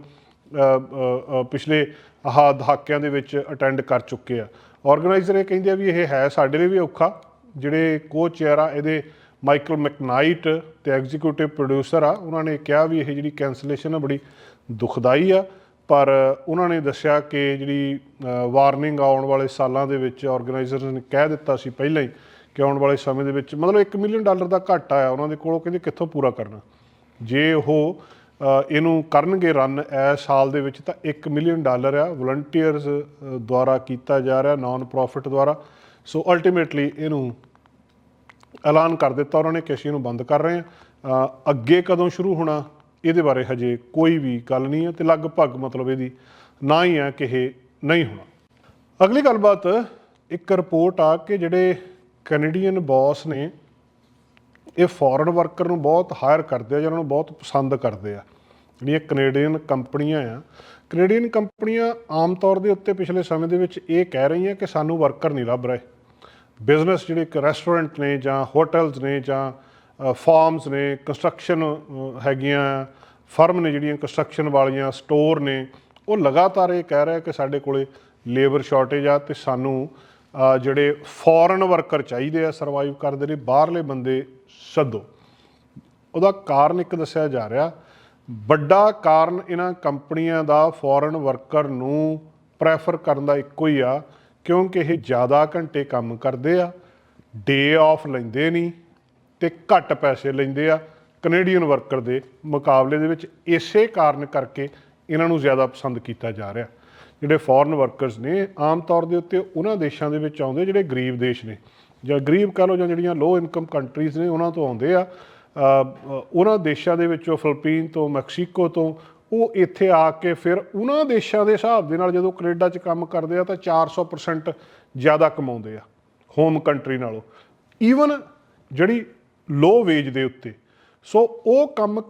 ਪਿਛਲੇ ਆਹ ਦਹਾਕਿਆਂ ਦੇ ਵਿੱਚ ਅਟੈਂਡ ਕਰ ਚੁੱਕੇ ਆ। ਆਰਗੇਨਾਈਜ਼ਰ ਇਹ ਕਹਿੰਦੇ ਆ ਵੀ ਇਹ ਹੈ, ਸਾਡੇ ਲਈ ਵੀ ਔਖਾ। ਜਿਹੜੇ ਕੋ ਚੇਅਰ ਆ, ਇਹਦੇ ਮਾਈਕਲ ਮੈਕਨਾਈਟ ਤੇ ਐਗਜ਼ੀਕਿਊਟਿਵ ਪ੍ਰੋਡਿਊਸਰ ਆ, ਉਹਨਾਂ ਨੇ ਕਿਹਾ ਵੀ ਇਹ ਜਿਹੜੀ ਕੈਂਸਲੇਸ਼ਨ ਆ ਬੜੀ ਦੁਖਦਾਈ ਆ, ਪਰ ਉਹਨਾਂ ਨੇ ਦੱਸਿਆ ਕਿ ਜਿਹੜੀ ਵਾਰਨਿੰਗ ਆਉਣ ਵਾਲੇ ਸਾਲਾਂ ਦੇ ਵਿੱਚ ਆਰਗੇਨਾਈਜ਼ਰਸ ਨੇ ਕਹਿ ਦਿੱਤਾ ਸੀ ਪਹਿਲਾਂ ਹੀ ਕਿ ਆਉਣ ਵਾਲੇ ਸਮੇਂ ਦੇ ਵਿੱਚ ਮਤਲਬ 1 ਮਿਲੀਅਨ ਡਾਲਰ ਦਾ ਘਾਟਾ ਆ, ਉਹਨਾਂ ਦੇ ਕੋਲੋਂ ਕਹਿੰਦੇ ਕਿੱਥੋਂ ਪੂਰਾ ਕਰਨਾ। ਜੇ ਉਹ ਇਹਨੂੰ ਕਰਨਗੇ ਰਨ ਇਸ ਸਾਲ ਦੇ ਵਿੱਚ ਤਾਂ 1 ਮਿਲੀਅਨ ਡਾਲਰ ਆ ਵਲੰਟੀਅਰਸ ਦੁਆਰਾ ਕੀਤਾ ਜਾ ਰਿਹਾ ਨਾਨ ਪ੍ਰੋਫਿਟ ਦੁਆਰਾ। ਸੋ ਅਲਟੀਮੇਟਲੀ ਇਹਨੂੰ ਐਲਾਨ ਕਰ ਦਿੱਤਾ ਉਹਨਾਂ ਨੇ ਕਿ ਅਸੀਂ ਇਹਨੂੰ ਬੰਦ ਕਰ ਰਹੇ ਹਾਂ। ਅੱਗੇ ਕਦੋਂ ਸ਼ੁਰੂ ਹੋਣਾ, ਇਹਦੇ ਬਾਰੇ ਹਜੇ ਕੋਈ ਵੀ ਗੱਲ ਨਹੀਂ ਹੈ ਤੇ ਲਗਭਗ ਮਤਲਬ ਇਹਦੀ ਨਾ ਹੀ ਹੈ ਕਿ ਇਹ ਨਹੀਂ ਹੋਣਾ। ਅਗਲੀ ਗੱਲਬਾਤ, ਇੱਕ ਰਿਪੋਰਟ ਆ ਕਿ ਜਿਹੜੇ ਕੈਨੇਡੀਅਨ ਬੌਸ ਨੇ, ਇਹ ਫੋਰਨ ਵਰਕਰ ਨੂੰ ਬਹੁਤ ਹਾਇਰ ਕਰਦੇ ਆ ਜਾਂ ਉਹਨਾਂ ਨੂੰ ਬਹੁਤ ਪਸੰਦ ਕਰਦੇ ਆ। ਜਿਹੜੀਆਂ ਕੈਨੇਡੀਅਨ ਕੰਪਨੀਆਂ ਆ ਕੈਨੇਡੀਅਨ ਕੰਪਨੀਆਂ ਆਮ ਤੌਰ ਦੇ ਉੱਤੇ ਪਿਛਲੇ ਸਮੇਂ ਦੇ ਵਿੱਚ ਇਹ ਕਹਿ ਰਹੀਆਂ ਕਿ ਸਾਨੂੰ ਵਰਕਰ ਨਹੀਂ ਲੱਭ ਰਹੇ। ਬਿਜ਼ਨਸ ਜਿਹੜੇ ਇੱਕ ਰੈਸਟੋਰੈਂਟ ਨੇ ਜਾਂ ਹੋਟਲਸ ਨੇ ਜਾਂ ਫਾਰਮਸ ਨੇ ਕੰਸਟਰਕਸ਼ਨ ਹੈਗੀਆਂ ਫਰਮ ਨੇ ਜਿਹੜੀਆਂ ਕੰਸਟਰਕਸ਼ਨ ਵਾਲੀਆਂ ਸਟੋਰ ਨੇ, ਉਹ ਲਗਾਤਾਰ ਇਹ ਕਹਿ ਰਿਹਾ ਕਿ ਸਾਡੇ ਕੋਲੇ ਲੇਬਰ ਸ਼ਾਰਟੇਜ ਆ ਤੇ ਸਾਨੂੰ ਜਿਹੜੇ ਫੋਰਨ ਵਰਕਰ ਚਾਹੀਦੇ ਆ ਸਰਵਾਈਵ ਕਰਦੇ ਨੇ, ਬਾਹਰਲੇ ਬੰਦੇ ਸੱਦੋ। ਉਹਦਾ ਕਾਰਨ ਇੱਕ ਦੱਸਿਆ ਜਾ ਰਿਹਾ ਵੱਡਾ ਕਾਰਨ ਇਹਨਾਂ ਕੰਪਨੀਆਂ ਦਾ ਫੋਰਨ ਵਰਕਰ ਨੂੰ ਪ੍ਰੈਫਰ ਕਰਨ ਦਾ ਇੱਕੋ ਹੀ ਆ, ਕਿਉਂਕਿ ਇਹ ਜ਼ਿਆਦਾ ਘੰਟੇ ਕੰਮ ਕਰਦੇ ਆ ਡੇ ਆਫ ਲੈਂਦੇ ਨਹੀਂ ਤੇ ਘੱਟ ਪੈਸੇ ਲੈਂਦੇ ਆ ਕੈਨੇਡੀਅਨ ਵਰਕਰ ਦੇ ਮੁਕਾਬਲੇ ਦੇ ਵਿੱਚ ਇਸੇ ਕਾਰਨ ਕਰਕੇ ਇਹਨਾਂ ਨੂੰ ਜ਼ਿਆਦਾ ਪਸੰਦ ਕੀਤਾ ਜਾ ਰਿਹਾ। ਜਿਹੜੇ ਫੋਰਨ ਵਰਕਰਸ ਨੇ, ਆਮ ਤੌਰ ਦੇ ਉੱਤੇ ਉਹਨਾਂ ਦੇਸ਼ਾਂ ਦੇ ਵਿੱਚ ਆਉਂਦੇ ਜਿਹੜੇ ਗਰੀਬ ਦੇਸ਼ ਨੇ, ਜਾਂ ਗਰੀਬ ਕਹ ਲਓ ਜਾਂ ਜਿਹੜੀਆਂ ਲੋ ਇਨਕਮ ਕੰਟਰੀਜ਼ ਨੇ, ਉਹਨਾਂ ਤੋਂ ਆਉਂਦੇ ਆ ਉਹਨਾਂ ਦੇਸ਼ਾਂ ਦੇ ਵਿੱਚੋਂ, ਫਿਲੀਪੀਨ ਤੋਂ, ਮੈਕਸੀਕੋ ਤੋਂ, ਉਹ ਇੱਥੇ ਆ ਕੇ ਫਿਰ ਉਹਨਾਂ ਦੇਸ਼ਾਂ ਦੇ ਹਿਸਾਬ ਦੇ ਨਾਲ ਜਦੋਂ ਕੈਨੇਡਾ 'ਚ ਕੰਮ ਕਰਦੇ ਆ ਤਾਂ 400% ਜ਼ਿਆਦਾ ਕਮਾਉਂਦੇ ਆ ਹੋਮ ਕੰਟਰੀ ਨਾਲੋਂ। ਈਵਨ ਜਿਹੜੀ ਲੋ ਵੇਜ ਦੇ ਉੱਤੇ। ਸੋ ਉਹ ਕੰਮ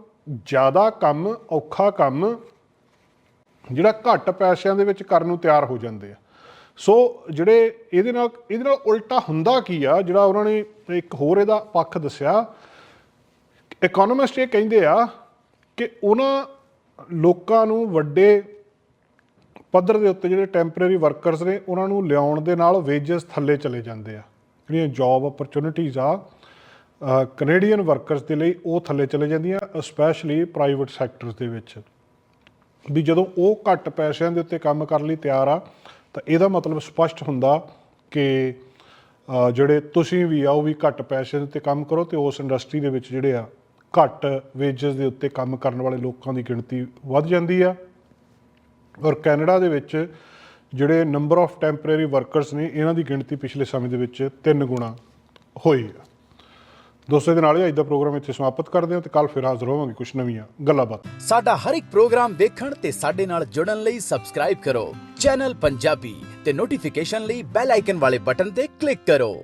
ਜ਼ਿਆਦਾ ਕੰਮ, ਔਖਾ ਕੰਮ ਜਿਹੜਾ ਘੱਟ ਪੈਸਿਆਂ ਦੇ ਵਿੱਚ ਕਰਨ ਨੂੰ ਤਿਆਰ ਹੋ ਜਾਂਦੇ ਆ। ਸੋ ਜਿਹੜੇ ਇਹਦੇ ਨਾਲ ਇਹਦੇ ਨਾਲ ਉਲਟਾ ਹੁੰਦਾ ਕੀ ਆ, ਜਿਹੜਾ ਉਹਨਾਂ ਨੇ ਇੱਕ ਹੋਰ ਇਹਦਾ ਪੱਖ ਦੱਸਿਆ ਇਕਨੋਮਿਸਟ ਇਹ ਕਹਿੰਦੇ ਆ ਕਿ ਉਹਨਾਂ ਲੋਕਾਂ ਨੂੰ ਵੱਡੇ ਪੱਧਰ ਦੇ ਉੱਤੇ ਜਿਹੜੇ ਟੈਂਪਰੇਰੀ ਵਰਕਰਸ ਨੇ, ਉਹਨਾਂ ਨੂੰ ਲਿਆਉਣ ਦੇ ਨਾਲ ਵੇਜਸ ਥੱਲੇ ਚਲੇ ਜਾਂਦੇ ਆ। ਜਿਹੜੀਆਂ ਜੌਬ ਓਪਰਚੁਨਿਟੀਜ਼ ਆ ਕੈਨੇਡੀਅਨ ਵਰਕਰਸ ਦੇ ਲਈ ਉਹ ਥੱਲੇ ਚਲੇ ਜਾਂਦੀਆਂ ਸਪੈਸ਼ਲੀ ਪ੍ਰਾਈਵੇਟ ਸੈਕਟਰਸ ਦੇ ਵਿੱਚ। ਵੀ ਜਦੋਂ ਉਹ ਘੱਟ ਪੈਸਿਆਂ ਦੇ ਉੱਤੇ ਕੰਮ ਕਰਨ ਲਈ ਤਿਆਰ ਆ, ਤਾਂ ਇਹਦਾ ਮਤਲਬ ਸਪਸ਼ਟ ਹੁੰਦਾ ਕਿ ਜਿਹੜੇ ਤੁਸੀਂ ਵੀ ਆ, ਉਹ ਵੀ ਘੱਟ ਪੈਸਿਆਂ ਦੇ ਉੱਤੇ ਕੰਮ ਕਰੋ ਤੇ ਉਸ ਇੰਡਸਟਰੀ ਦੇ ਵਿੱਚ ਜਿਹੜੇ ਆ ਘੱਟ ਵੇਜਸ ਦੇ ਉੱਤੇ ਕੰਮ ਕਰਨ ਵਾਲੇ ਲੋਕਾਂ ਦੀ ਗਿਣਤੀ ਵੱਧ ਜਾਂਦੀ ਆ। ਔਰ ਕੈਨੇਡਾ ਦੇ ਵਿੱਚ ਜਿਹੜੇ ਨੰਬਰ ਆਫ ਟੈਂਪਰੇਰੀ ਵਰਕਰਸ ਨੇ, ਇਹਨਾਂ ਦੀ ਗਿਣਤੀ ਪਿਛਲੇ ਸਮੇਂ ਦੇ ਵਿੱਚ ਤਿੰਨ ਗੁਣਾ ਹੋਈ ਆ। ਦੋਸਤੋ ਦੇ ਨਾਲ ਹੀ ਅੱਜ ਦਾ ਪ੍ਰੋਗਰਾਮ ਇੱਥੇ ਸਮਾਪਤ ਕਰਦੇ ਹਾਂ ਤੇ ਕੱਲ ਫਿਰ ਹਾਜ਼ਰ ਹੋਵਾਂਗੇ ਕੁਝ ਨਵੀਆਂ ਗੱਲਾਂ ਬਾਤਾਂ। ਸਾਡਾ ਹਰ ਇੱਕ ਪ੍ਰੋਗਰਾਮ ਵੇਖਣ ਤੇ ਸਾਡੇ ਨਾਲ ਜੁੜਨ ਲਈ ਸਬਸਕ੍ਰਾਈਬ ਕਰੋ। ਚੈਨਲ ਪੰਜਾਬੀ ਤੇ ਨੋਟੀਫਿਕੇਸ਼ਨ ਲਈ ਬੈਲ ਆਈਕਨ ਵਾਲੇ ਬਟਨ ਤੇ ਕਲਿੱਕ ਕਰੋ।